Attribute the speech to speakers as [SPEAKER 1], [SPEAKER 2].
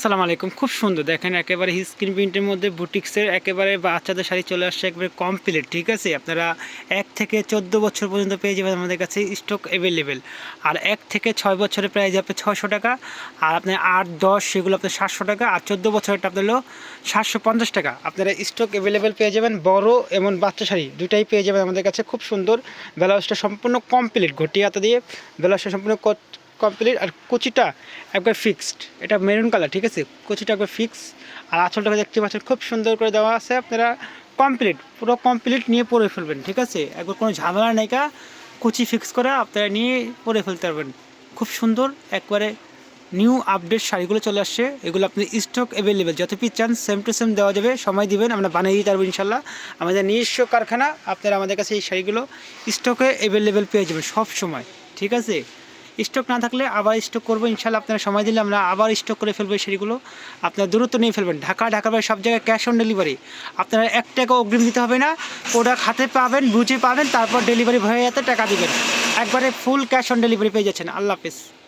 [SPEAKER 1] আসসালামু আলাইকুম। খুব সুন্দর। দেখেন একেবারে স্ক্রিন প্রিন্টের মধ্যে বুটিক্সের একেবারে বাচ্চাদের শাড়ি চলে আসছে একেবারে কমপ্লিট ঠিক আছে? আপনারা এক থেকে চোদ্দ বছর পর্যন্ত পেয়ে যাবেন আমাদের কাছে স্টক অ্যাভেলেবেল আর এক থেকে ছয় বছরের প্রাইস আপনার ছশো টাকা, আর আপনার আট, দশ, সেগুলো আপনার সাতশো টাকা, আর চোদ্দ বছরেরটা আপনার হলো সাতশো পঞ্চাশ টাকা। আপনারা স্টক অ্যাভেলেবেল পেয়ে যাবেন বড় এবং বাচ্চা শাড়ি, দুটাই পেয়ে যাবেন আমাদের কাছে। খুব সুন্দর। ব্লাউজটা সম্পূর্ণ কমপ্লিট ঘটি হাতা দিয়ে ব্লাউজটা সম্পূর্ণ কমপ্লিট আর কুচিটা একবার ফিক্সড এটা মেরুন কালার ঠিক আছে? কুচিটা একবার ফিক্স আর আঁচলটাকে দেখতে পাচ্ছেন, খুব সুন্দর করে দেওয়া আছে। আপনারা কমপ্লিট পুরো কমপ্লিট নিয়ে পরে ফেলবেন, ঠিক আছে? একবার কোনো ঝামেলা নেই কা, কুচি ফিক্স করে, আপনারা নিয়ে পরে ফেলতে পারবেন। খুব সুন্দর, একবারে নিউ আপডেট শাড়িগুলো চলে আসছে। এগুলো আপনি স্টক অ্যাভেলেবেল যত পিস চান সেম টু সেম দেওয়া যাবে। সময় দিবেন, আমরা বানিয়ে দিতে পারব ইনশাল্লাহ। আমাদের নিজস্ব কারখানা, আপনারা আমাদের কাছে এই শাড়িগুলো স্টকে অ্যাভেলেবেল পেয়ে যাবেন সব সময়, ঠিক আছে? স্টক না থাকলে আবার স্টক করব। ইনশাল্লাহ আপনারা সময় দিলে আমরা আবার স্টক করে ফেলব শাড়িগুলো। আপনারা দূরত্ব নিয়ে ফেলবেন। ঢাকা ঢাকার বাইরে সব জায়গায় ক্যাশ অন ডেলিভারি আপনারা এক টাকা অগ্রিম দিতে হবে না। প্রোডাক্ট হাতে পাবেন, বুঝে পাবেন, তারপর ডেলিভারি হয়ে যাতে টাকা দিবেন। একবারে ফুল ক্যাশ অন ডেলিভারি পেয়ে যাচ্ছেন। আল্লাহ হাফিজ।